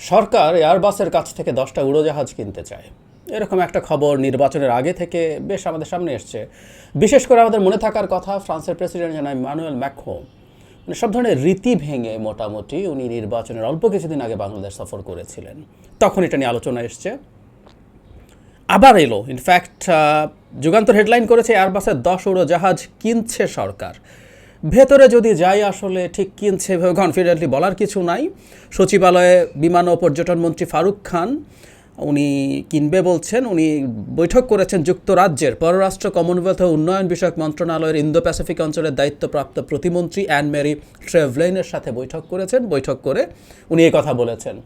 সরকার এয়ারবাসের কাছ থেকে দশটা উড়োজাহাজ কিনতে চায়। এরকম একটা খবর নির্বাচনের আগে থেকে বেশ আমাদের সামনে এসছে। বিশেষ করে আমাদের মনে থাকার কথা ফ্রান্সের প্রেসিডেন্ট জানায় ম্যানুয়েল ম্যাক্রো মানে সব ধরনের রীতি ভেঙে মোটামুটি উনি নির্বাচনের অল্প কিছুদিন আগে বাংলাদেশ সফর করেছিলেন। তখন এটা নিয়ে আলোচনা এসছে। আবার এলো। ইনফ্যাক্ট যুগান্তর হেডলাইন করেছে এয়ারবাসের দশ উড়োজাহাজ কিনছে সরকার। ভেতরে যদি যাই আসলে ঠিক কিনছে এভাবে কনফিডেন্টলি বলার কিছু নাই। সচিবালয়ে বিমান ও পর্যটন মন্ত্রী ফারুক খান, উনি কিনবে বলছেন, উনি বৈঠক করেছেন যুক্তরাজ্যের পররাষ্ট্র কমনওয়েলথ উন্নয়ন বিষয়ক মন্ত্রণালয়ের ইন্দো প্যাসিফিক অঞ্চলের দায়িত্বপ্রাপ্ত প্রতিমন্ত্রী অ্যান মেরি ট্রেভলেনের সাথে বৈঠক করেছেন। বৈঠক করে উনি এই কথা বলেছেন।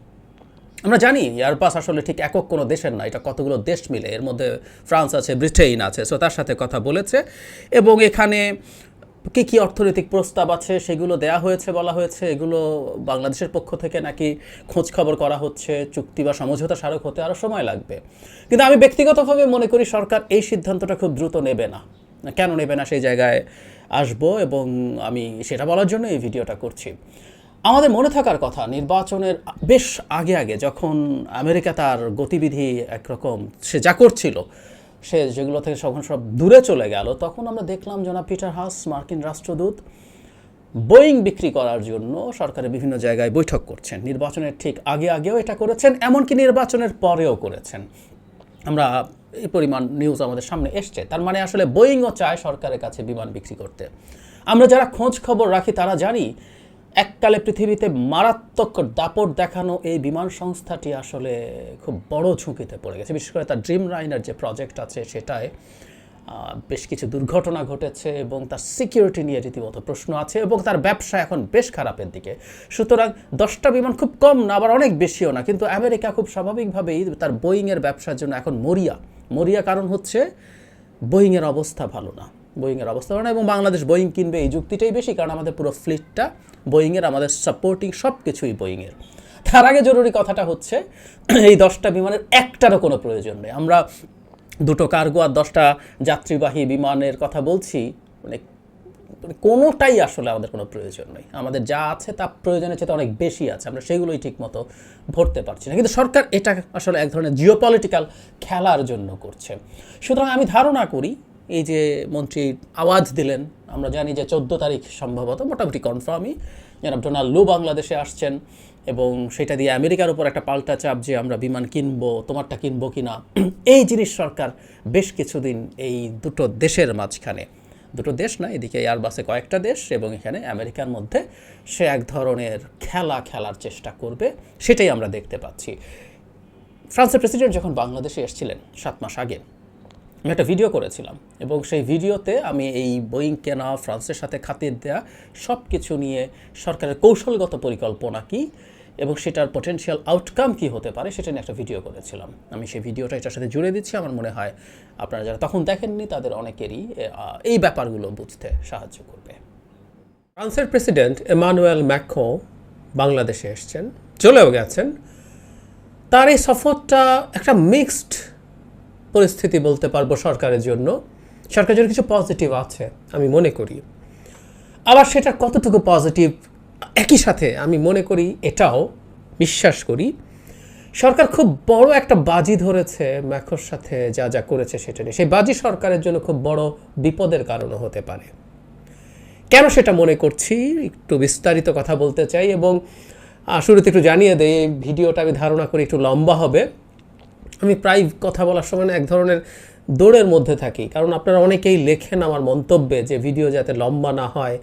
আমরা জানি, এয়ারপাস আসলে ঠিক একক কোনো দেশের না, এটা কতগুলো দেশ মিলে। এর মধ্যে ফ্রান্স আছে, ব্রিটেইন আছে, সো তার সাথে কথা বলেছে। এবং এখানে কী কী অর্থনৈতিক প্রস্তাব আছে সেগুলো দেয়া হয়েছে, বলা হয়েছে, এগুলো বাংলাদেশের পক্ষ থেকে নাকি খোঁজ খবর করা হচ্ছে, চুক্তি বা সমঝোতা স্মারক হতে আরও সময় লাগবে। কিন্তু আমি ব্যক্তিগতভাবে মনে করি সরকার এই সিদ্ধান্তটা খুব দ্রুত নেবে না। কেন নেবে না সেই জায়গায় আসব এবং আমি সেটা বলার জন্য এই ভিডিওটা করছি। আমাদের মনে থাকার কথা, নির্বাচনের বেশ আগে আগে যখন আমেরিকা তার গতিবিধি একরকম, সে যা করছিল সে যেগুলো থেকে যখন সব দূরে চলে গেল, তখন আমরা দেখলাম জনাব পিটার হাস, মার্কিন রাষ্ট্রদূত, বোয়িং বিক্রি করার জন্য সরকারের বিভিন্ন জায়গায় বৈঠক করছেন। নির্বাচনের ঠিক আগে আগেও এটা করেছেন, এমনকি নির্বাচনের পরেও করেছেন। আমরা এই পরিমাণ নিউজ আমাদের সামনে এসছে। তার মানে আসলে বোয়িংও চায় সরকারের কাছে বিমান বিক্রি করতে। আমরা যারা খোঁজ খবর রাখি তারা জানি এককালে পৃথিবীতে মারাত্মক দাপট দেখানো এই বিমান সংস্থাটি আসলে খুব বড় ঝুঁকিতে পড়ে গেছে। বিশেষ করে তার ড্রিম লাইনার যে প্রজেক্ট আছে সেটায় বেশ কিছু দুর্ঘটনা ঘটেছে এবং তার সিকিউরিটি নিয়ে রীতিমতো প্রশ্ন আছে এবং তার ব্যবসা এখন বেশ খারাপের দিকে। সুতরাং দশটা বিমান খুব কম না, আবার অনেক বেশিও না। কিন্তু আমেরিকা খুব স্বাভাবিকভাবেই তার বোয়িংয়ের ব্যবসার জন্য এখন মরিয়া। মরিয়া কারণ হচ্ছে বোয়িংয়ের অবস্থা ভালো না। বোয়িংয়ের অবস্থা ভালো না এবং বাংলাদেশ বোয়িং কিনবে এই যুক্তিটাই বেশি, কারণ আমাদের পুরো ফ্লিটটা বোয়িংয়ের, আমাদের সাপোর্টিং সব কিছুই বোয়িংয়ের। তার আগে জরুরি কথাটা হচ্ছে, এই দশটা বিমানের একটারও কোনো প্রয়োজন নেই। আমরা দুটো কার্গো আর দশটা যাত্রীবাহী বিমানের কথা বলছি মানে কোনোটাই আসলে আমাদের কোনো প্রয়োজন নেই। আমাদের যা আছে তা প্রয়োজনের চেয়ে অনেক বেশি আছে, আমরা সেগুলোই ঠিকমতো ভরতে পারছি না। কিন্তু সরকার এটা আসলে এক ধরনের জিওপলিটিক্যাল খেলার জন্য করছে। সুতরাং আমি ধারণা করি এই যে মন্ত্রী আওয়াজ দিলেন, আমরা জানি যে চোদ্দ তারিখ সম্ভবত, মোটামুটি কনফার্মই জনাব ডোনাল্ড লু বাংলাদেশে আসছেন এবং সেটা দিয়ে আমেরিকার উপর একটা পাল্টা চাপ যে আমরা বিমান কিনবো, তোমারটা কিনবো কি না এই জিনিস সরকার বেশ কিছুদিন এই দুটো দেশের মাঝখানে, দুটো দেশ না, এদিকে এয়ারবাসে কয়েকটা দেশ এবং এখানে আমেরিকার মধ্যে সে এক ধরনের খেলা খেলার চেষ্টা করবে, সেটাই আমরা দেখতে পাচ্ছি। ফ্রান্সের প্রেসিডেন্ট যখন বাংলাদেশে এসেছিলেন সাত মাস আগে আমি একটা ভিডিও করেছিলাম এবং সেই ভিডিওতে আমি এই বোয়িং কেনা, ফ্রান্সের সাথে খাতির দেয়া সব কিছু নিয়ে সরকারের কৌশলগত পরিকল্পনা কি এবং সেটার পটেনশিয়াল আউটকাম কি হতে পারে সেটা নিয়ে একটা ভিডিও করেছিলাম। আমি সেই ভিডিওটা এটার সাথে জুড়ে দিচ্ছি। আমার মনে হয় আপনারা যারা তখন দেখেননি তাদের অনেকেরই এই ব্যাপারগুলো বুঝতে সাহায্য করবে। ফ্রান্সের প্রেসিডেন্ট এমানুয়েল ম্যাকো বাংলাদেশে এসছেন, চলেও গেছেন। তার এই সফরটা একটা মিক্সড পরিস্থিতি বলতে পারব সরকারের জন্য। সরকারের জন্য কিছু পজিটিভ আছে, আমি মনে করি। আবার সেটা কতটুকু পজিটিভ একই সাথে আমি মনে করি, এটাও বিশ্বাস করি। সরকার খুব বড় একটা বাজি ধরেছে ম্যাখোর সাথে যা যা করেছে সেটা নিয়ে। সেই বাজি সরকারের জন্য খুব বড় বিপদের কারণও হতে পারে। কেন সেটা মনে করছি? একটু বিস্তারিত কথা বলতে চাই এবং শুরুতে একটু জানিয়ে দেয় এই ভিডিওটা আমি ধারণা করি একটু লম্বা হবে। আমি প্রায় কথা বলার সময় এক ধরনের দৌড়ের মধ্যে থাকি। কারণ আপনারা অনেকেই লেখেন আমার মন্তব্যে যে ভিডিও যাতে লম্বা না হয়,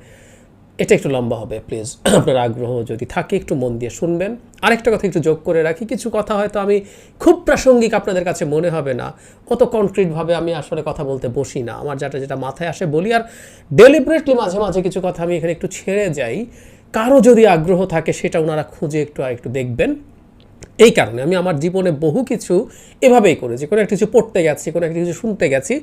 এটা একটু লম্বা হবে প্লিজ আপনার আগ্রহ যদি থাকে, একটু মন দিয়ে শুনবেন। আরেকটা কথা একটু যোগ করে রাখি, কিছু কথা হয়তো আমি খুব প্রাসঙ্গিক আপনাদের কাছে মনে হবে না, অত কনক্রিটভাবে আমি আসলে কথা বলতে বসি না। আমার যেটা যেটা মাথায় আসে বলি, আর ডেলিবারেটলি মাঝে মাঝে কিছু কথা আমি এখানে একটু ছেড়ে যাই। কারও যদি আগ্রহ থাকে, সেটা ওনারা খুঁজে একটু আর একটু দেখবেন। এই কারণে আমি আমার জীবনে বহু কিছু এভাবেই করেছি। কোনো একটা কিছু পড়তে গেছি, কোনো একটা কিছু শুনতে গেছি।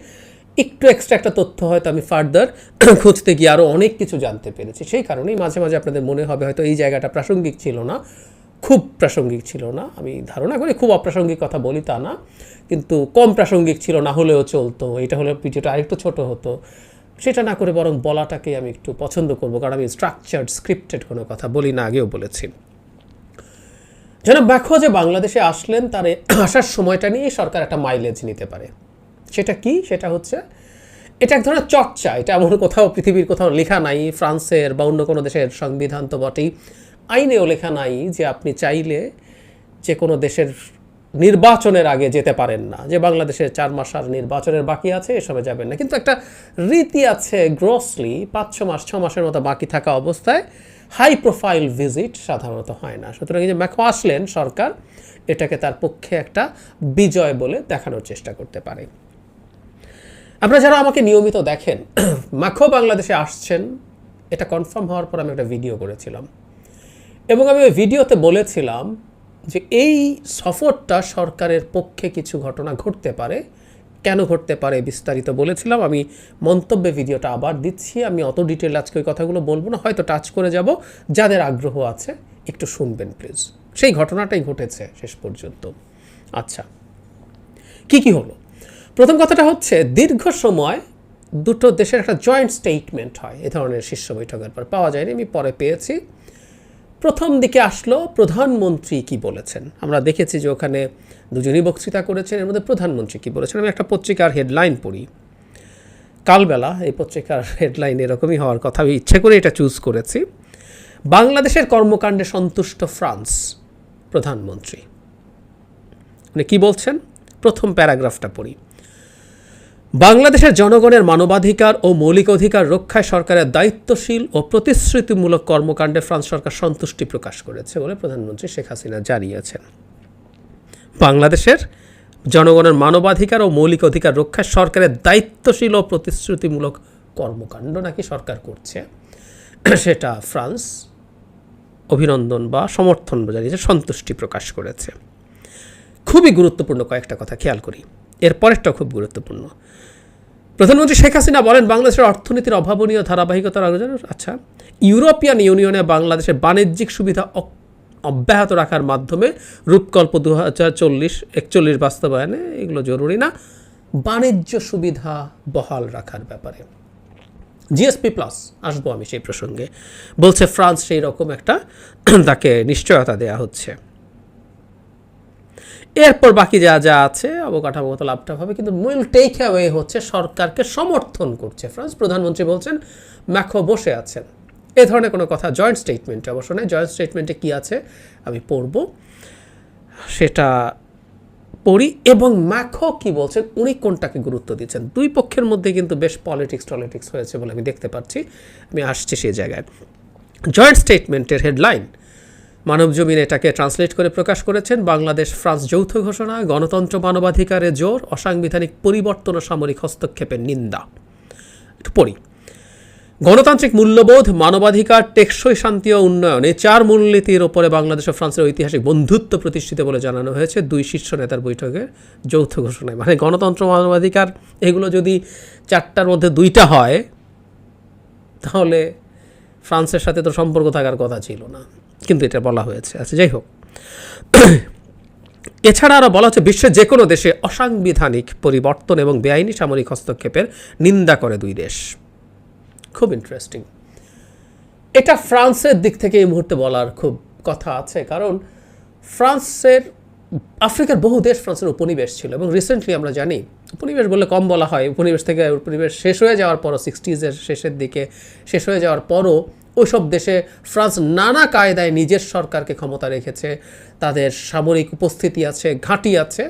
একটু এক্সট্রা একটা তথ্য হয়তো আমি ফার্দার খুঁজতে গিয়ে আরও অনেক কিছু জানতে পেরেছি। সেই কারণেই মাঝে মাঝে আপনাদের মনে হবে হয়তো এই জায়গাটা প্রাসঙ্গিক ছিল না। খুব প্রাসঙ্গিক ছিল না। আমি ধারণা করি খুব অপ্রাসঙ্গিক কথা বলি তা না। কিন্তু কম প্রাসঙ্গিক ছিল, না হলেও চলতো। এটা হলে ভিডিওটা আরেকটু ছোট হতো। সেটা না করে বরং বলাটাকে আমি একটু পছন্দ করব। কারণ আমি স্ট্রাকচার্ড স্ক্রিপ্টেড কোনো কথা বলি না, আগেও বলেছি। যেন ব্যাখ্য যে বাংলাদেশে আসলেন, তার আসার সময়টা নিয়ে সরকার একটা মাইলেজ নিতে পারে। সেটা কি? সেটা হচ্ছে, এটা এক ধরনের চর্চা। এটা এমন কোথাও, পৃথিবীর কোথাও লেখা নাই, ফ্রান্সের বা অন্য কোনো দেশের সংবিধান তো বটেই। আইনেও লেখা নাই যে আপনি চাইলে যে কোনো দেশের নির্বাচনের আগে যেতে পারেন না, যে বাংলাদেশের চার মাস আর নির্বাচনের বাকি আছে, এসবে যাবেন না। কিন্তু একটা রীতি আছে গ্রসলি পাঁচ, ছ মাস, ছ মাসের মতো বাকি থাকা অবস্থায় হাই প্রোফাইল ভিজিট সাধারণত হয় না। সুতরাং এই যে ম্যাকো আসলেন সরকার এটাকে তার পক্ষে একটা বিজয় বলে দেখানোর চেষ্টা করতে পারে। আপনারা যারা আমাকে নিয়মিত দেখেন, মাখো বাংলাদেশে আসছেন, এটা কনফার্ম হওয়ার পর আমি একটা ভিডিও করেছিলাম। এবং আমি ওই ভিডিওতে বলেছিলাম যে এই সফরটা সরকারের পক্ষে কিছু ঘটনা ঘটতে পারে কেন ঘটতে পারে বিস্তারিত বলেছিলাম। আমি মন্তব্যে ভিডিওটা আবার দিচ্ছি। আমি অত ডিটেল আজকে ওই কথাগুলো বলব না, হয়তো টাচ করে যাব। যাদের আগ্রহ আছে, একটু শুনবেন প্লিজ সেই ঘটনাটাই ঘটেছে শেষ পর্যন্ত। আচ্ছা কি কি হলো? প্রথম কথাটা হচ্ছে, দীর্ঘ সময় দুটো দেশের একটা জয়েন্ট স্টেটমেন্ট হয় এ ধরনের শীর্ষ বৈঠকের পর। পাওয়া যায়নি, আমি পরে পেয়েছি। প্রথম দিকে আসলো, প্রধানমন্ত্রী কি বলেছেন? আমরা দেখেছি যে ওখানে দুজনই বক্তৃতা করেছেন। এর মধ্যে প্রধানমন্ত্রী কি বলেছেন? আমি একটা পত্রিকার হেডলাইন পড়ি। কালবেলা, এই পত্রিকার হেডলাইন এরকমই হওয়ার কথা। আমি ইচ্ছে করে এটা চুজ করেছি। বাংলাদেশের কর্মকাণ্ডে সন্তুষ্ট ফ্রান্স, প্রধানমন্ত্রী। মানে কি বলছেন? প্রথম প্যারাগ্রাফটা পড়ি। বাংলাদেশের জনগণের মানবাধিকার ও মৌলিক অধিকার রক্ষায় সরকারের দায়িত্বশীল ও প্রতিশ্রুতিমূলক কর্মকাণ্ডে ফ্রান্স সরকার সন্তুষ্টি প্রকাশ করেছে বলে প্রধানমন্ত্রী শেখ হাসিনা জানিয়েছেন। বাংলাদেশের জনগণের মানবাধিকার ও মৌলিক অধিকার রক্ষায় সরকারের দায়িত্বশীল ও প্রতিশ্রুতিমূলক কর্মকাণ্ড নাকি সরকার করছে? সেটা ফ্রান্স অভিনন্দন বা সমর্থন জানিয়েছে সন্তুষ্টি প্রকাশ করেছে। খুবই গুরুত্বপূর্ণ কয়েকটা কথা খেয়াল করি। এর পরেরটাও খুব গুরুত্বপূর্ণ। প্রধানমন্ত্রী শেখ হাসিনা বলেন, বাংলাদেশের অর্থনীতির অভাবনীয় ধারাবাহিকতার আলোচনা আচ্ছা ইউরোপিয়ান ইউনিয়নে বাংলাদেশের বাণিজ্যিক সুবিধা অব্যাহত রাখার মাধ্যমে রূপকল্প দু হাজার চল্লিশ, একচল্লিশ বাস্তবায়নে এগুলো জরুরি না, বাণিজ্য সুবিধা বহাল রাখার ব্যাপারে। জিএসপি প্লাস আসব আমি সেই প্রসঙ্গে। বলছে ফ্রান্স সেই রকম একটা তাকে নিশ্চয়তা দেয়া হচ্ছে। এরপর বাকি যা যা আছে অবকাঠামোগত লাভটা হবে, কিন্তু মূল টেক অ্যাওয়ে হচ্ছে সরকারকে সমর্থন করছে। ফ্রান্স প্রধানমন্ত্রী বলছেন, ম্যাখো বসে আছেন। এ ধরনের কোনো কথা জয়েন্ট স্টেটমেন্টে অবশ্য নয়। জয়েন্ট স্টেটমেন্টে কী আছে আমি পড়ব। সেটা পড়ি এবং ম্যাখো কি বলছেন, উনি কোনটাকে গুরুত্ব দিচ্ছেন? দুই পক্ষের মধ্যে কিন্তু বেশ পলিটিক্স টলিটিক্স হয়েছে বলে আমি দেখতে পাচ্ছি। আমি আসছি সেই জায়গায়। জয়েন্ট স্টেটমেন্টের হেডলাইন মানব জমিন এটাকে ট্রান্সলেট করে প্রকাশ করেছেন। বাংলাদেশ ফ্রান্স যৌথ ঘোষণা, গণতন্ত্র মানবাধিকারে জোর, অসাংবিধানিক পরিবর্তন ও সামরিক হস্তক্ষেপের নিন্দা। একটু পড়ি। গণতান্ত্রিক মূল্যবোধ, মানবাধিকার, টেকসই শান্তি ও উন্নয়নে চার মূলনীতির ওপরে বাংলাদেশ ও ফ্রান্সের ঐতিহাসিক বন্ধুত্ব প্রতিষ্ঠিত বলে জানানো হয়েছে দুই শীর্ষ নেতার বৈঠকে যৌথ ঘোষণায়। মানে গণতন্ত্র, মানবাধিকার, এগুলো যদি চারটার মধ্যে দুইটা হয়, তাহলে ফ্রান্সের সাথে তো সম্পর্ক থাকার কথা ছিল না। কিন্তু এটা বলা হয়েছে। আচ্ছা যাই হোক। এছাড়া আরও বলা হচ্ছে, বিশ্বের যে কোনো দেশে অসাংবিধানিক পরিবর্তন এবং বেআইনি সামরিক হস্তক্ষেপের নিন্দা করে দুই দেশ। খুব ইন্টারেস্টিং এটা ফ্রান্সের দিক থেকে এই মুহূর্তে বলার খুব কথা আছে, কারণ ফ্রান্সের, আফ্রিকার বহু দেশ ফ্রান্সের উপনিবেশ ছিল এবং রিসেন্টলি আমরা জানি, উপনিবেশ বললে কম বলা হয়, উপনিবেশ থেকে উপনিবেশ শেষ হয়ে যাওয়ার পরও সিক্সটিজের শেষের দিকে শেষ হয়ে যাওয়ার পরও ওইসব দেশে ফ্রান্স নানা কায়দায় নিজের সরকারকে ক্ষমতা রেখেছে, তাদের সামরিক উপস্থিতি আছে, ঘাঁটি আছে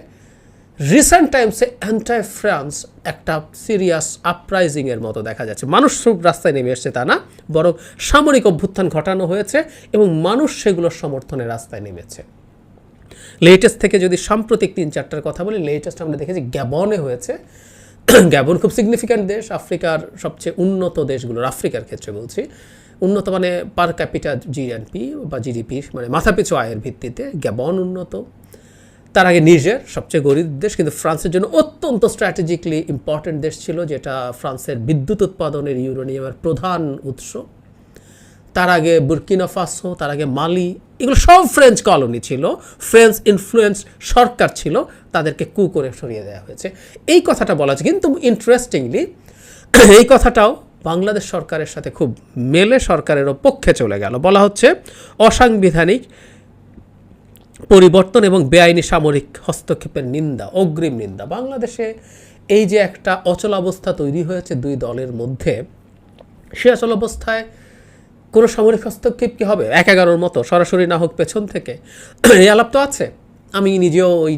রিসেন্ট টাইমসে অ্যান্টাই ফ্রান্স একটা সিরিয়াস আপরাইজিংয়ের মতো দেখা যাচ্ছে। মানুষ সব রাস্তায় নেমে এসছে তা না, বরং সামরিক অভ্যুত্থান ঘটানো হয়েছে এবং মানুষ সেগুলোর সমর্থনে রাস্তায় নেমেছে। লেটেস্ট থেকে যদি সাম্প্রতিক তিন চারটার কথা বলি লেটেস্ট আমরা দেখেছি গ্যাবনে হয়েছে। গ্যাবন খুব সিগনিফিক্যান্ট দেশ, আফ্রিকার সবচেয়ে উন্নত দেশগুলোর, আফ্রিকার ক্ষেত্রে বলছি। উন্নত মানে পার ক্যাপিটা জিএনপি বা জিডিপি মানে মাথাপিছু আয়ের ভিত্তিতে। গ্যাবন উন্নত তার আগে নিজের সবচেয়ে গরিব দেশ, কিন্তু ফ্রান্সের জন্য অত্যন্ত স্ট্র্যাটেজিকলি ইম্পর্ট্যান্ট দেশ ছিল, যেটা ফ্রান্সের বিদ্যুৎ উৎপাদনের ইউরেনিয়ামের প্রধান উৎস। তার আগে বুর্কিনা ফাসো, তার আগে মালি, এগুলো সব ফ্রেঞ্চ কলোনি ছিল। ফ্রেঞ্চ ইনফ্লুয়েন্স সরকার ছিল, তাদেরকে কু করে সরিয়ে দেওয়া হয়েছে। এই কথাটা বলা আছে কিন্তু ইন্টারেস্টিংলি এই কথাটাও বাংলাদেশ সরকারের সাথে খুব মেলে সরকারেরও পক্ষে চলে গেল। বলা হচ্ছে, অসাংবিধানিক পরিবর্তন এবং বেআইনি সামরিক হস্তক্ষেপের নিন্দা, অগ্রিম নিন্দা। বাংলাদেশে এই যে একটা অচল অবস্থা তৈরি হয়েছে দুই দলের মধ্যে, সে অচল অবস্থায় কোনো সামরিক হস্তক্ষেপ কি হবে? এক এগারোর মতো, সরাসরি না হোক পেছন থেকে। এই আলাপ তো আছে। আমি নিজেও ওই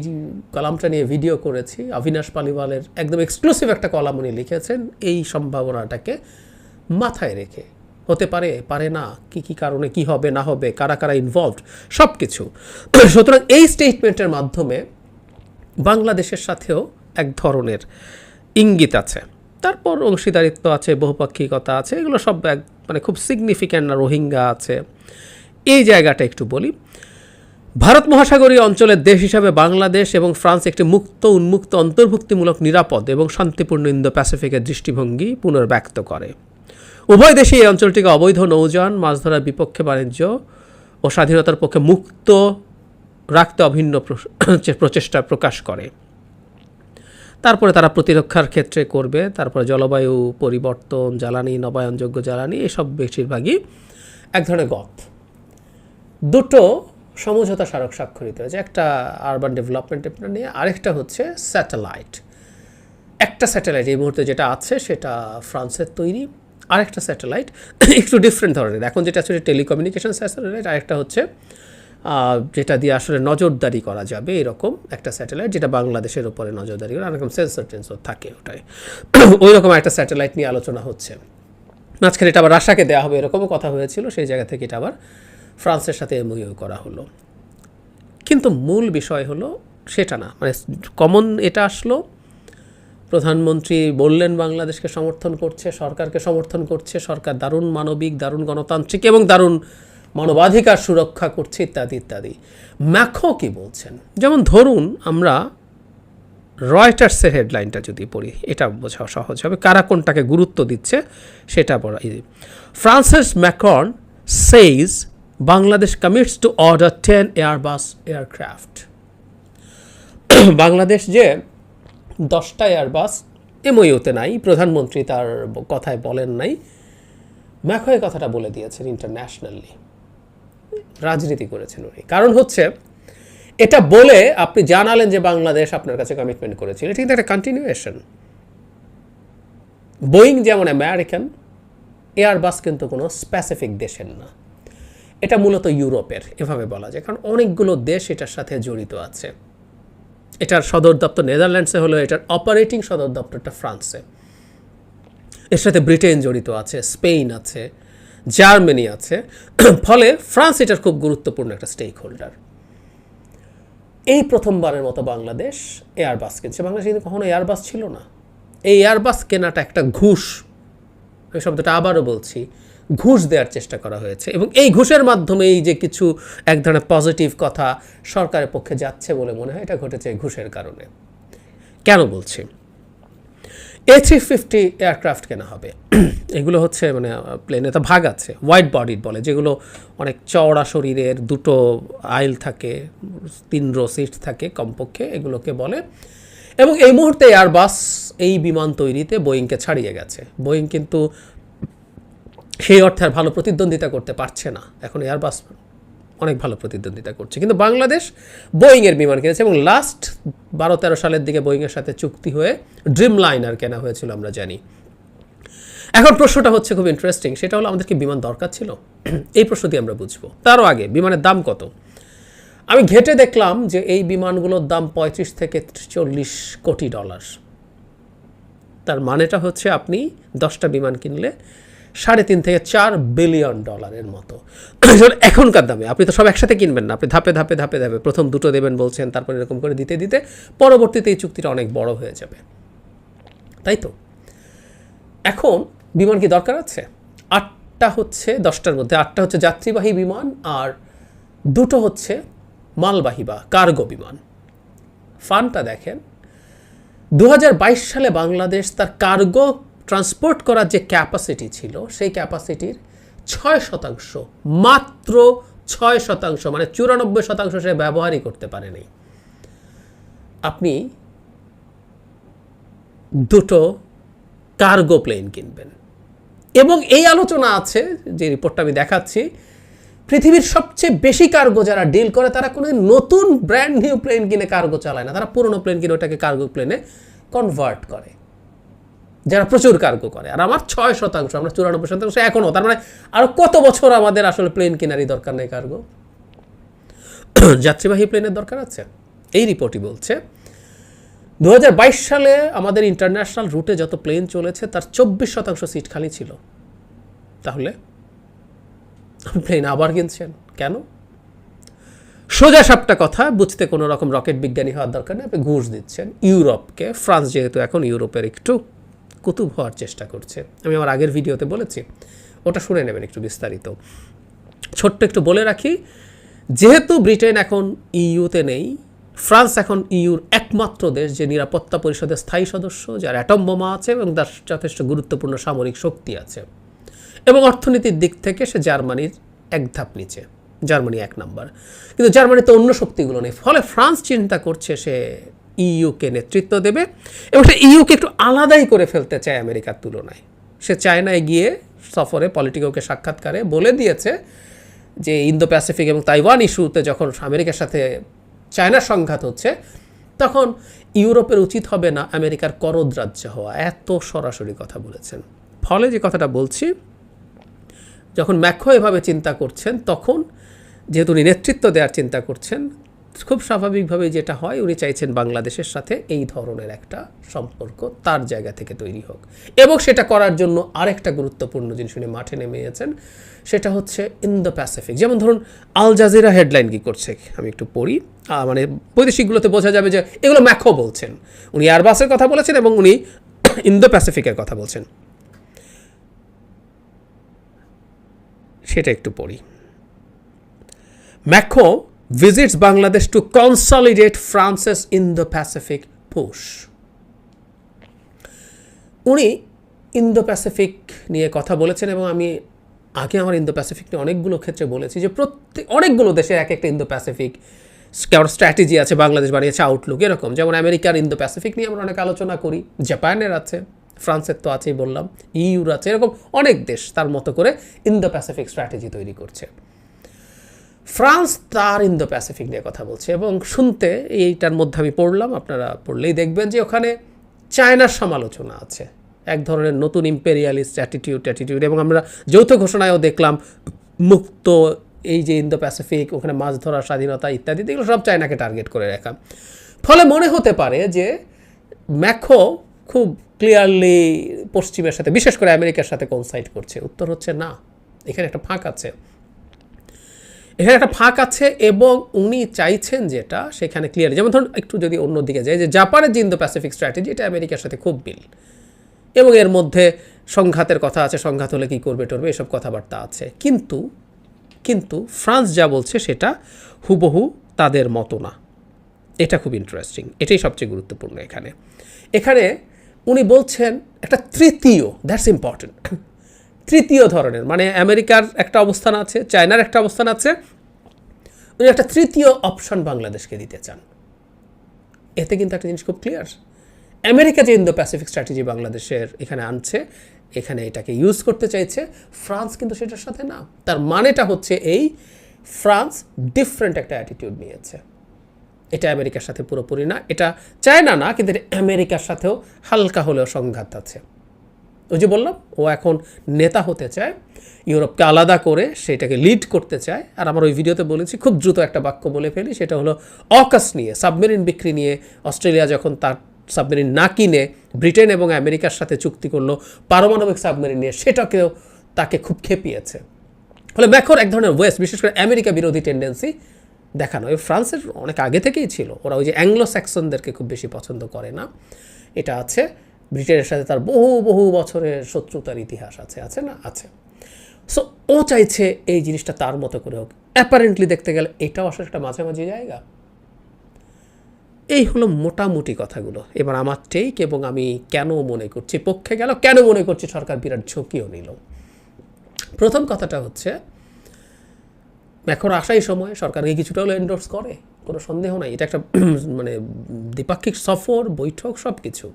কলামটা নিয়ে ভিডিও করেছি। অবিনাশ পালিওয়ালের একদম এক্সক্লুসিভ একটা কলাম উনি লিখেছেন। এই সম্ভাবনাটাকে মাথায় রেখে হতে পারে পারে না, কি কি কারণে, কি হবে, না হবে, কারা কারা ইনভলভড সব কিছু সুতরাং এই স্টেটমেন্টের মাধ্যমে বাংলাদেশের সাথেও এক ধরনের ইঙ্গিত আছে। তারপর অংশীদারিত্ব আছে, বহুপাক্ষিকতা আছে, এগুলো সব এক মানে খুব সিগনিফিক্যান্ট না, রোহিঙ্গা আছে। এই জায়গাটা একটু বলি। ভারত মহাসাগরীয় অঞ্চলের দেশ হিসাবে বাংলাদেশ এবং ফ্রান্স একটি মুক্ত, উন্মুক্ত, অন্তর্ভুক্তিমূলক নিরাপদ এবং শান্তিপূর্ণ ইন্দো প্যাসিফিকের দৃষ্টিভঙ্গি পুনর্ব্যক্ত করে। উভয় দেশে এই অঞ্চলটিকে অবৈধ নৌযান, মাছ ধরার বিপক্ষে বাণিজ্য ও স্বাধীনতার পক্ষে মুক্ত রাখতে অভিন্ন প্র- প্রচেষ্টা প্রকাশ করে। তারপরে তারা প্রতিরক্ষার ক্ষেত্রে করবে, তারপরে জলবায়ু পরিবর্তন, জ্বালানি, নবায়নযোগ্য জ্বালানি, এসব বেশিরভাগই এক ধরনের গত দুটো সমঝোতা স্মারক স্বাক্ষরিত হয়েছে, একটা আরবান ডেভেলপমেন্ট নিয়ে, আরেকটা হচ্ছে স্যাটেলাইট একটা স্যাটেলাইট এই মুহূর্তে যেটা আছে, সেটা ফ্রান্সের তৈরি। আরেকটা স্যাটেলাইট একটু ডিফারেন্ট ধরনের। এখন যেটা আসলে টেলিকমিউনিকেশন স্যাটেলাইট আরেকটা হচ্ছে যেটা দিয়ে আসলে নজরদারি করা যাবে, এরকম একটা স্যাটেলাইট যেটা বাংলাদেশের উপরে নজরদারি করে অনেকরকম সেন্সর টেন্সর থাকে ওটাই ওই রকম একটা স্যাটেলাইট নিয়ে আলোচনা হচ্ছে। মাঝখানে এটা আবার রাশাকে দেওয়া হবে, এরকমও কথা হয়েছিল, সেই জায়গা থেকে এটা আবার ফ্রান্সের সাথে এমইউ করা হলো। কিন্তু মূল বিষয় হলো সেটা না মানে কমন এটা আসলো প্রধানমন্ত্রী বললেন, বাংলাদেশকে সমর্থন করছে, সরকারকে সমর্থন করছে, সরকার দারুণ মানবিক, দারুণ গণতান্ত্রিক এবং দারুণ মানবাধিকার সুরক্ষা করছে, ইত্যাদি ইত্যাদি। ম্যাখো কি বলছেন? যেমন ধরুন, আমরা রয়টার্সের হেডলাইনটা যদি পড়ি, এটা বোঝা সহজ হবে, কারা কোনটাকে গুরুত্ব দিচ্ছে সেটা easy France's Macron says Bangladesh commits to order ten Airbus aircraft Bangladesh যে দশটা এয়ারবাস এমইউতে নাই, প্রধানমন্ত্রী তার কথায় বলেন নাই। ম্যাকয় কথাটা বলে দিয়েছেন ইন্টারন্যাশনালি রাজনীতি করেছেন উনি। কারণ হচ্ছে, এটা বলে আপনি জানালেন যে বাংলাদেশ আপনার কাছে কমিটমেন্ট করেছিল। এটা কিন্তু একটা কন্টিনিউয়েশন বোয়িং যেমন আমেরিকান এয়ারবাস কিন্তু কোনো স্পেসিফিক দেশের না। এটা মূলত ইউরোপের, এভাবে বলা যায়। কারণ অনেকগুলো দেশ এটার সাথে জড়িত আছে। এটার সদর দপ্তর নেদারল্যান্ডসে হলো, এটার অপারেটিং সদর দপ্তরটা ফ্রান্সে। এর সাথে ব্রিটেন জড়িত আছে স্পেন আছে, জার্মানি আছে। ফলে ফ্রান্স এটার খুব গুরুত্বপূর্ণ একটা স্টেক হোল্ডার এই প্রথমবারের মতো বাংলাদেশ এয়ারবাস কিনছে। বাংলাদেশে কিন্তু কখনো এয়ারবাস ছিল না। এই এয়ারবাস কেনাটা একটা ঘুষ। এই শব্দটা আবারও বলছি। ঘুষ দেওয়ার চেষ্টা করা হয়েছে এবং এই ঘুষের মাধ্যমে এই যে কিছু এক ধরনের পজিটিভ কথা সরকারের পক্ষে যাচ্ছে বলে মনে হয়, এটা ঘটেছে ঘুষের কারণে। কেন বলছি? এ থ্রি ফিফটি এয়ারক্রাফট কেনা হবে। এগুলো হচ্ছে মানে প্লেনে তো ভাগ আছে হোয়াইট বডিড বলে, যেগুলো অনেক চওড়া শরীরের দুটো আইল থাকে, তিন রো সিট থাকে কমপক্ষে, এগুলোকে বলে। এবং এই মুহূর্তে এয়ারবাস এই বিমান তৈরিতে বোয়িংকে ছাড়িয়ে গেছে। বোয়িং কিন্তু সেই অর্থে আর ভালো প্রতিদ্বন্দ্বিতা করতে পারছে না। এখন এয়ারবাস অনেক ভালো প্রতিদ্বন্দ্বিতা করছে। কিন্তু বাংলাদেশ বোয়িংয়ের বিমান কিনেছে এবং লাস্ট বারো তেরো সালের দিকে বোয়িংয়ের সাথে চুক্তি হয়ে ড্রিম লাইনার কেনা হয়েছিল আমরা জানি। এখন প্রশ্নটা হচ্ছে খুব ইন্টারেস্টিং সেটা হলো আমাদের কি বিমান দরকার ছিল? এই প্রশ্ন দিয়ে আমরা বুঝব। তারও আগে, বিমানের দাম কত? আমি ঘেটে দেখলাম যে এই বিমানগুলোর দাম পঁয়ত্রিশ থেকে চল্লিশ কোটি ডলার তার মানেটা হচ্ছে আপনি দশটা বিমান কিনলে সাড়ে তিন থেকে চার বিলিয়ন ডলারের মতো। এখনকার দামে, আপনি তো সব একসাথে কিনবেন না, আপনি ধাপে ধাপে ধাপে ধাপে প্রথম দুটো দেবেন বলছেন, তারপর এরকম করে দিতে দিতে পরবর্তীতে এই চুক্তিটা অনেক বড় হয়ে যাবে। তাই তো? এখন বিমান কি দরকার আছে? আটটা হচ্ছে দশটার মধ্যে, আটটা হচ্ছে যাত্রীবাহী বিমান আর দুটো হচ্ছে মালবাহী বা কার্গো বিমান। ফানটা দেখেন দু হাজার বাইশ সালে বাংলাদেশ তার কার্গো ট্রান্সপোর্ট করার যে ক্যাপাসিটি ছিল, সেই ক্যাপাসিটির ছয় শতাংশ, মাত্র ছয় শতাংশ মানে চুরানব্বই শতাংশ সে ব্যবহারই করতে পারেনি। আপনি দুটো কার্গো প্লেন কিনবেন। এবং এই আলোচনা আছে, যে রিপোর্টটা আমি দেখাচ্ছি, পৃথিবীর সবচেয়ে বেশি কার্গো যারা ডিল করে, তারা কোনো নতুন ব্র্যান্ড নিউ প্লেন কিনে কার্গো চালায় না। তারা পুরনো প্লেন কিনে ওটাকে কার্গো প্লেনে কনভার্ট করে। যারা প্রচুর কার্গো করে। আর আমার ছয় শতাংশ, আমরা চুরানব্বই শতাংশ এখনও তার মানে আরও কত বছর আমাদের আসলে প্লেন কেনারই দরকার নেই কার্গো যাত্রীবাহী প্লেনের দরকার আছে? এই রিপোর্টই বলছে দু হাজার বাইশ সালে আমাদের ইন্টারন্যাশনাল রুটে যত প্লেন চলেছে, তার চব্বিশ শতাংশ সিট খালি ছিল। তাহলে? প্লেন আবার কিনছেন? কেন? সোজা সাপটা কথা, বুঝতে কোনো রকম রকেট বিজ্ঞানী হওয়ার দরকার নেই। আপনি ঘুষ দিচ্ছেন। ইউরোপকে, ফ্রান্স যেহেতু এখন ইউরোপের একটু কুতুব হওয়ার চেষ্টা করছে। আমি আমার আগের ভিডিওতে বলেছি, ওটা শুনে নেবেন একটু বিস্তারিত। ছোট্ট একটু বলে রাখি, যেহেতু ব্রিটেন এখন ইইউতে নেই, ফ্রান্স এখন ইউর একমাত্র দেশ যে নিরাপত্তা পরিষদের স্থায়ী সদস্য, যার অ্যাটম বোমা আছে এবং তার যথেষ্ট গুরুত্বপূর্ণ সামরিক শক্তি আছে। এবং অর্থনীতির দিক থেকে সে জার্মানির এক ধাপ নিচে, জার্মানি এক নাম্বার। কিন্তু জার্মানিতে অন্য শক্তিগুলো নেই, ফলে ফ্রান্স চিন্তা করছে সে ইইউকে নেতৃত্ব দেবে এবং সে ইইউকে একটু আলাদাই করে ফেলতে চায় আমেরিকার তুলনায়। সে চায়নায় গিয়ে সফরে পলিটিকোকে সাক্ষাৎকারে বলে দিয়েছে যে ইন্দো প্যাসিফিক এবং তাইওয়ান ইস্যুতে যখন আমেরিকার সাথে চায়নার সংঘাত হচ্ছে, তখন ইউরোপের উচিত হবে না আমেরিকার করদ রাজ্য হওয়া। এত সরাসরি কথা বলেছেন। ফলে যে কথাটা বলছি, যখন ম্যাক্রো এভাবে চিন্তা করছেন, তখন যেহেতু উনি নেতৃত্ব দেওয়ার চিন্তা করছেন খুব স্বাভাবিকভাবে যেটা হয়, উনি চাইছেন বাংলাদেশের সাথে এই ধরনের একটা সম্পর্ক তার জায়গা থেকে তৈরি হোক। এবং সেটা করার জন্য আরেকটা গুরুত্বপূর্ণ জিনিস উনি মাঠে নেমে গেছেন সেটা হচ্ছে ইন দ্য প্যাসিফিক যেমন ধরুন আল জাজিরা হেডলাইন কী করছে? আমি একটু পড়ি। মানে বৈদেশিকগুলোতে বোঝা যাবে যে এগুলো ম্যাখো বলছেন। উনি এয়ারবাসের কথা বলেছেন এবং উনি ইন ইন্দো প্যাসিফিকের কথা বলছেন। সেটা একটু পড়ি। Macron visits Bangladesh to consolidate France's Indo-Pacific push. উনি ইন্দো প্যাসিফিক নিয়ে কথা বলেছেন এবং আমি আগে আমার ইন্দো প্যাসিফিক নিয়ে অনেকগুলো ক্ষেত্রে বলেছি যে প্রত্যেক, অনেকগুলো দেশের এক একটা ইন্দো প্যাসিফিক কারোর স্ট্র্যাটেজি আছে বাংলাদেশ বানিয়েছে আউটলুক এরকম যেমন আমেরিকার ইন্দো প্যাসিফিক নিয়ে আমরা অনেক আলোচনা করি জাপানের আছে ফ্রান্সের তো আছেই বললাম ইউর আছে, এরকম অনেক দেশ তার মতো করে ইন্দো প্যাসিফিক স্ট্র্যাটেজি তৈরি করছে ফ্রান্স তার ইন্দো প্যাসিফিক নিয়ে কথা বলছে এবং শুনতে এইটার মধ্যে আমি পড়লাম, আপনারা পড়লেই দেখবেন যে ওখানে চায়নার সমালোচনা আছে। এক ধরনের নতুন ইম্পেরিয়ালিস্ট অ্যাটিটিউড অ্যাটিটিউড এবং আমরা যৌথ ঘোষণায়ও দেখলাম, মুক্ত এই যে ইন্দো প্যাসিফিক, ওখানে মাছ ধরার স্বাধীনতা ইত্যাদি, এগুলো সব চায়নাকে টার্গেট করে রাখা। ফলে মনে হতে পারে যে ম্যাখো খুব ক্লিয়ারলি পশ্চিমের সাথে, বিশেষ করে আমেরিকার সাথে কোনসাইড করছে। উত্তর হচ্ছে না, এখানে একটা ফাঁক আছে। এখানে একটা ফাঁক আছে এবং উনি চাইছেন যেটা সেখানে ক্লিয়ার যেমন ধরুন একটু যদি অন্যদিকে যায় যে জাপানের যে ইন্দো প্যাসিফিক স্ট্র্যাটেজি এটা আমেরিকার সাথে খুব বিল এবং এর মধ্যে সংঘাতের কথা আছে, সংঘাত হলে কী করবে টরবে, এসব কথাবার্তা আছে। কিন্তু কিন্তু ফ্রান্স যা বলছে সেটা হুবহু তাদের মতো না। এটা খুব ইন্টারেস্টিং এটাই সবচেয়ে গুরুত্বপূর্ণ এখানে। এখানে উনি বলছেন একটা তৃতীয় দ্যাটস ইম্পর্টেন্ট তৃতীয় ধরনের মানে আমেরিকার একটা অবস্থান আছে, চায়নার একটা অবস্থান আছে। উনি একটা তৃতীয় অপশন বাংলাদেশকে দিতে চান। এতে কিন্তু একটা জিনিস খুব ক্লিয়ার আমেরিকা যে ইন্দো প্যাসিফিক স্ট্র্যাটেজি বাংলাদেশের এখানে আনছে, এখানে এটাকে ইউজ করতে চাইছে, ফ্রান্স কিন্তু সেটার সাথে না। তার মানেটা হচ্ছে এই, ফ্রান্স ডিফারেন্ট একটা অ্যাটিটিউড নিয়েছে। এটা আমেরিকার সাথে পুরোপুরি না, এটা চায়না না, কিন্তু এটা আমেরিকার সাথেও হালকা হলেও সংঘাত আছে। ওই যে বললাম, ও এখন নেতা হতে চায়, ইউরোপকে আলাদা করে সেটাকে লিড করতে চায়। আর আমার ওই ভিডিওতে বলেছি, খুব দ্রুত একটা বাক্য বলে ফেলি, সেটা হলো, অকাস নিয়ে, সাবমেরিন বিক্রি নিয়ে অস্ট্রেলিয়া যখন তার সাবমেরিন না কিনে, ব্রিটেন এবং আমেরিকার সাথে চুক্তি করল, পারমাণবিক সাবমেরিন নিয়ে, সেটাকেও তাকে খুব খেপিয়েছে। ফলে ম্যাকোর এক ধরনের ওয়েস্ট বিশেষ করে আমেরিকা বিরোধী টেন্ডেন্সি দেখানো। ফ্রান্সের অনেক আগে থেকেই ছিল, ওরা ওই যে অ্যাংলো স্যাক্সনদেরকে খুব বেশি পছন্দ করে না। এটা আছে। ব্রিটেনের সাথে তার বহু বহু বছরের শত্রুতার ইতিহাস আছে আছে না? আছে। সো ও চাইছে এই জিনিসটা তার মতো করে হোক। অ্যাপারেন্টলি দেখতে গেলে এটাও আসলে একটা মাঝামাঝি জায়গা। এই হলো মোটামুটি কথাগুলো। এবার আমার টেক এবং আমি কেন মনে করছি, পক্ষে গেল, কেন মনে করছি সরকার বিরাট ঝুঁকিও নিল। প্রথম কথাটা হচ্ছে এখন আসাই সময় সরকারকে কিছুটা হলো এন্ডোর্স করে, কোনো সন্দেহ নাই। এটা একটা মানে দ্বিপাক্ষিক সফর, বৈঠক সব কিছু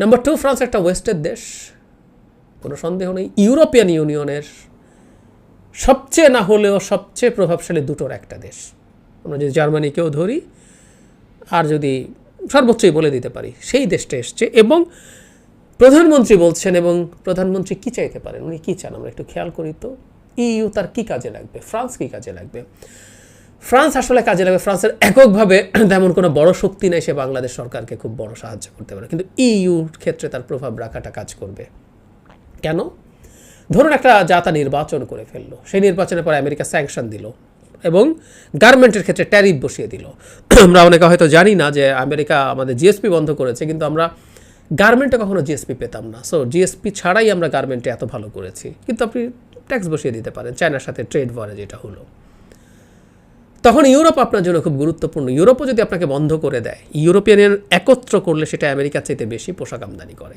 নাম্বার টু ফ্রান্স একটা ওয়েস্টের দেশ। কোনো সন্দেহ নেই। ইউরোপিয়ান ইউনিয়নের সবচেয়ে না হলেও সবচেয়ে প্রভাবশালী দুটোর একটা দেশ। আমরা যদি জার্মানিকেও ধরি, আর যদি সর্বোচ্চই বলে দিতে পারি, সেই দেশটা এসছে এবং প্রধানমন্ত্রী বলছেন এবং প্রধানমন্ত্রী কি চাইতে পারেন? উনি কী চান? আমরা একটু খেয়াল করি তো। ইইউ তার কী কাজে লাগবে? ফ্রান্স কী কাজে লাগবে? ফ্রান্স আসলে কাজে লাগবে। ফ্রান্সের এককভাবে তেমন কোনো বড় শক্তি নেই, সে বাংলাদেশ সরকারকে খুব বড় সাহায্য করতে পারে। কিন্তু ইইউর ক্ষেত্রে তার প্রভাব রাখাটা কাজ করবে। কেন? ধরুন একটা জাতা নির্বাচন করে ফেলল, সেই নির্বাচনের পর আমেরিকা স্যাংশন দিল এবং গার্মেন্টের ক্ষেত্রে ট্যারিফ বসিয়ে দিল। আমরা অনেকে হয়তো জানি না যে আমেরিকা আমাদের জিএসপি বন্ধ করেছে, কিন্তু আমরা গার্মেন্টে কখনো জিএসপি পেতাম না। সো জিএসপি ছাড়াই আমরা গার্মেন্টে এত ভালো করেছি। কিন্তু আপনি ট্যাক্স বসিয়ে দিতে পারেন চায়নার সাথে ট্রেড ওয়ারে যেটা হলো। তখন ইউরোপ আপনার জন্য খুব গুরুত্বপূর্ণ। ইউরোপও যদি আপনাকে বন্ধ করে দেয় ইউরোপিয়ানের একত্র করলে সেটা আমেরিকার চাইতে বেশি পোশাক আমদানি করে।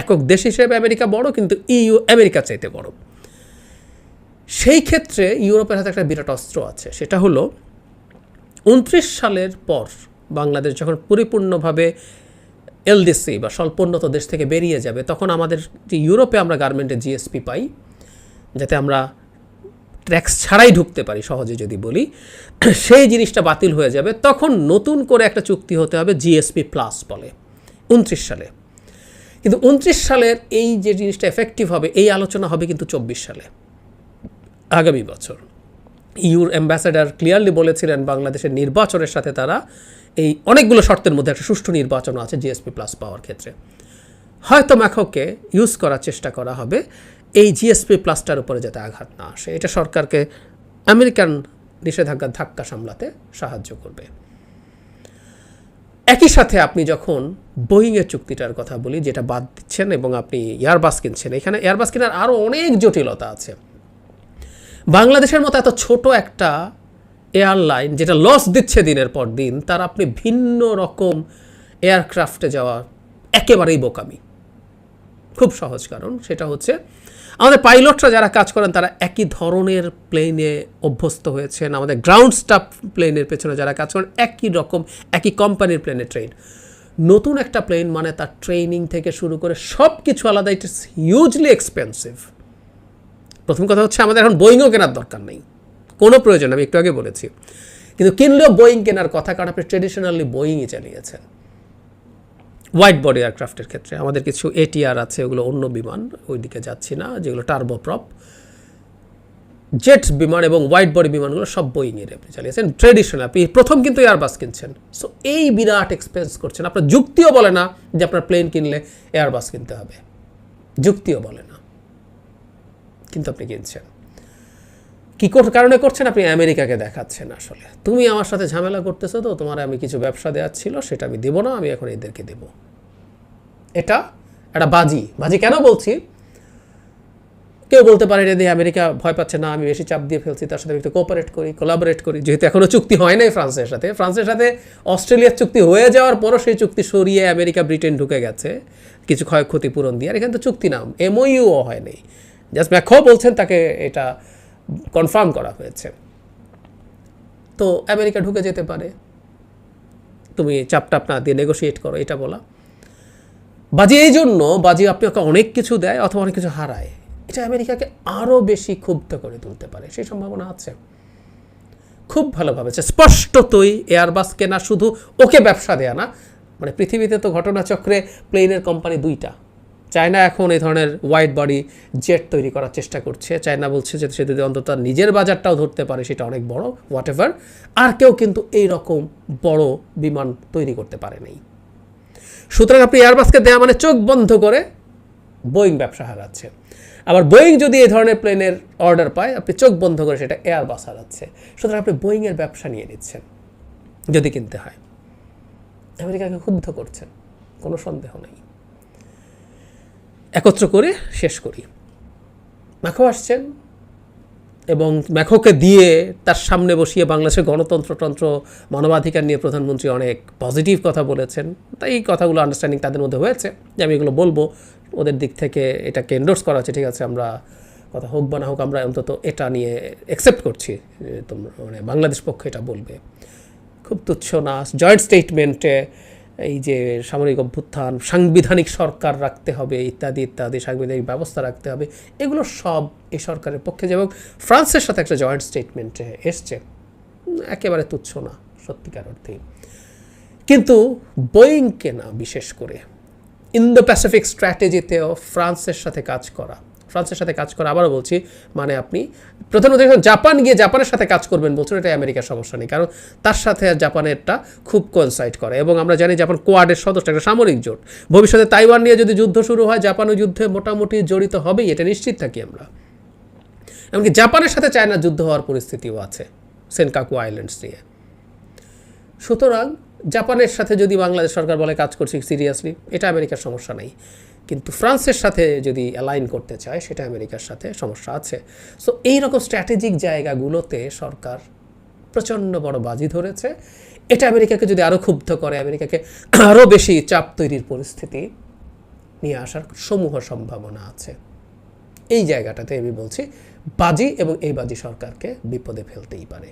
একক দেশ হিসেবে আমেরিকা বড়, কিন্তু ইউ আমেরিকার চাইতে বড়। সেই ক্ষেত্রে ইউরোপের হাতে একটা বিরাট অস্ত্র আছে, সেটা হলো উনত্রিশ সালের পর বাংলাদেশ যখন পরিপূর্ণভাবে এলডিসি বা স্বল্পোন্নত দেশ থেকে বেরিয়ে যাবে, তখন আমাদের যে ইউরোপে আমরা গার্মেন্টে জিএসপি পাই, যাতে আমরা ট্যাক্স ছাড়াই ঢুকতে পারি সহজে যদি বলি, সেই জিনিসটা বাতিল হয়ে যাবে। তখন নতুন করে একটা চুক্তি হতে হবে জিএসপি প্লাস বলে, উনত্রিশ সালে। কিন্তু উনত্রিশ সালের এই যে জিনিসটা এফেক্টিভ হবে, এই আলোচনা হবে কিন্তু চব্বিশ সালে, আগামী বছর। ইউর অ্যাম্বাসেডার ক্লিয়ারলি বলেছিলেন বাংলাদেশের নির্বাচনের সাথে তারা এই অনেকগুলো শর্তের মধ্যে একটা সুষ্ঠু নির্বাচন আছে জিএসপি প্লাস পাওয়ার ক্ষেত্রে। হয়তো ম্যাখোকে ইউজ করার চেষ্টা করা হবে এই জিএসপি প্লাসটার উপরে যাতে আঘাত না আসে, এটা সরকারকে আমেরিকান নিষেধাজ্ঞার ধাক্কা সামলাতে সাহায্য করবে। একই সাথে আপনি যখন বোয়িংয়ের চুক্তিটার কথা বলি, যেটা বাদ দিচ্ছেন এবং আপনি এয়ারবাস কিনছেন, এখানে এয়ারবাস কেনার আরও অনেক জটিলতা আছে। বাংলাদেশের মতো এত ছোট একটা এয়ারলাইন, যেটা লস দিচ্ছে দিনের পর দিন, তার আপনি ভিন্ন রকম এয়ারক্রাফটে যাওয়া একেবারেই বোকামি। খুব সহজ কারণ, সেটা হচ্ছে আমাদের পাইলটরা যারা কাজ করেন, তারা একই ধরনের প্লেনে অভ্যস্ত হয়েছেন। আমাদের গ্রাউন্ড স্টাফ প্লেনের পেছনে যারা কাজ করেন, একই রকম, একই কোম্পানির প্লেনে ট্রেন নতুন একটা প্লেন মানে তার ট্রেনিং থেকে শুরু করে সব কিছু আলাদা। ইট ইস হিউজলি এক্সপেন্সিভ প্রথম কথা হচ্ছে, আমাদের এখন বোয়িংও কেনার দরকার নেই। কোনো প্রয়োজন আমি একটু আগে বলেছি। কিন্তু কিনলেও বোয়িং কেনার কথা, কারণ আপনি ট্রেডিশনালি বোয়িংই চালিয়েছেন। হোয়াইট বডি এয়ারক্রাফটের ক্ষেত্রে। আমাদের কিছু এটিআর আছে, ওগুলো অন্য বিমান, ওইদিকে যাচ্ছি না, যেগুলো টার্বোপ্রপ জেট বিমান এবং হোয়াইট বডি বিমানগুলো সব বোয়িংয়ের আপনি চালিয়েছেন। ট্রেডিশনাল আপনি প্রথম কিন্তু এয়ারবাস কিনছেন। সো এই বিরাট এক্সপেন্স করছেন। আপনার যুক্তিও বলে না যে আপনার প্লেন কিনলে এয়ারবাস কিনতে হবে। যুক্তিও বলে না। কিন্তু আপনি কিনছেন। কী কর- কারণে করছেন? আপনি আমেরিকাকে দেখাচ্ছেন আসলে। তুমি আমার সাথে ঝামেলা করতেছো তো, তোমার আমি কিছু ব্যবসা দেওয়ার ছিল, সেটা আমি দেবো না, আমি এখন এদেরকে দেব। এটা একটা বাজি। বাজি কেন বলছি? কেউ বলতে পারে যদি আমেরিকা ভয় পাচ্ছে, না, আমি বেশি চাপ দিয়ে ফেলছি, তার সাথে একটু কোঅপারেট করি কোলাবোরেট করি। যেহেতু এখনও চুক্তি হয় নাই ফ্রান্সের সাথে। ফ্রান্সের সাথে অস্ট্রেলিয়ার চুক্তি হয়ে যাওয়ার পরও সেই চুক্তি সরিয়ে আমেরিকা ব্রিটেন ঢুকে গেছে। কিছু ক্ষয়ক্ষতি পূরণ দিয়ে। আর এখানে তো চুক্তি নাম এমওইউও হয়নি জাস্ট ম্যাখো বলছেন তাকে এটা কনফার্ম করা হয়েছে। তো আমেরিকা ঢুকে যেতে পারে। তুমি চাপ টাপ না দিয়ে নেগোশিয়েট করো, এটা বলা। বাজি এই জন্য, বাজি আপনাকে অনেক কিছু দেয় অথবা অনেক কিছু হারায়। এটা আমেরিকাকে আরও বেশি ক্ষুব্ধ করে তুলতে পারে, সেই সম্ভাবনা আছে। খুব ভালোভাবে স্পষ্টতই এয়ারবাস কেনা শুধু ওকে ব্যবসা দেয়া না মানে পৃথিবীতে তো ঘটনাচক্রে প্লেনের কোম্পানি দুইটা। চায়না এখন এই ধরনের হোয়াইট বডি জেট তৈরি করার চেষ্টা করছে। চায়না বলছে যে সে যদি অন্তত নিজের বাজারটাও ধরতে পারে, সেটা অনেক বড় হোয়াট এভার আর কেউ কিন্তু এই রকম বড় বিমান তৈরি করতে পারে নাই। সুতরাং আপনি এয়ারবাসকে দেওয়া মানে চোখ বন্ধ করে বোয়িং ব্যবসা হারাচ্ছে। আবার বোয়িং যদি এই ধরনের প্লেনের অর্ডার পায়, আপনি চোখ বন্ধ করে সেটা এয়ারবাস হারাচ্ছে। সুতরাং আপনি বোয়িংয়ের ব্যবসা নিয়ে নিচ্ছেন, যদি কিনতে হয়। আমেরিকাকে ক্ষুব্ধ করছেন, কোনো সন্দেহ নেই। একত্র করে শেষ করি। ম্যাখো আসছেন এবং ম্যাখোকে দিয়ে তার সামনে বসিয়ে বাংলাদেশের গণতন্ত্রতন্ত্র মানবাধিকার নিয়ে প্রধানমন্ত্রী অনেক পজিটিভ কথা বলেছেন। তাই এই কথাগুলো আন্ডারস্ট্যান্ডিং তাদের মধ্যে হয়েছে। যে আমি এগুলো বলব, ওদের দিক থেকে এটাকে এন্ডোর্স করা হচ্ছে, ঠিক আছে, আমরা কথা হোক বা না হোক, আমরা অন্তত এটা নিয়ে অ্যাকসেপ্ট করছি তোমরা মানে বাংলাদেশ পক্ষে এটা বলবে। খুব তুচ্ছ না জয়েন্ট স্টেটমেন্টে এই যে সামরিক অভ্যুত্থান, সাংবিধানিক সরকার রাখতে হবে, ইত্যাদি ইত্যাদি, সাংবিধানিক ব্যবস্থা রাখতে হবে, এগুলো সব এই সরকারের পক্ষে যে এবং ফ্রান্সের সাথে একটা জয়েন্ট স্টেটমেন্টে এসছে। একেবারে তুচ্ছ না, সত্যিকার অর্থেই। কিন্তু বোয়িংকে না বিশেষ করে ইন্দো প্যাসিফিক স্ট্র্যাটেজিতেও ফ্রান্সের সাথে কাজ করা ফ্রান্সের সাথে কাজ করা, আবারও বলছি মানে আপনি প্রধানমন্ত্রী যখন জাপান গিয়ে জাপানের সাথে কাজ করবেন বলছেন এটা আমেরিকার সমস্যা নেই, কারণ তার সাথে আর জাপানেরটা খুব কোয়েনসাইড করে। এবং আমরা জানি জাপান কোয়াডের সদস্য একটা সামরিক জোট। ভবিষ্যতে তাইওয়ান নিয়ে যদি যুদ্ধ শুরু হয়, জাপানও যুদ্ধে মোটামুটি জড়িত হবেই, এটা নিশ্চিত থাকি আমরা। এমনকি জাপানের সাথে চায়নার যুদ্ধ হওয়ার পরিস্থিতিও আছে, সেনকাকু আইল্যান্ডস নিয়ে। সুতরাং, জাপানের সাথে যদি বাংলাদেশ সরকার বলে কাজ করছি, সিরিয়াসলি, এটা আমেরিকার সমস্যা নেই। কিন্তু ফ্রান্সের সাথে যদি অ্যালাইন করতে চায়, সেটা আমেরিকার সাথে সমস্যা আছে। সো এইরকম স্ট্র্যাটেজিক জায়গাগুলোতে সরকার প্রচণ্ড বড় বাজি ধরেছে। এটা আমেরিকাকে যদি আরও ক্ষুব্ধ করে, আমেরিকাকে আরও বেশি চাপ তৈরির পরিস্থিতি নিয়ে আসার সমূহ সম্ভাবনা আছে। এই জায়গাটাতে আমি বলছি, বাজি এবং এই বাজি সরকারকে বিপদে ফেলতেই পারে।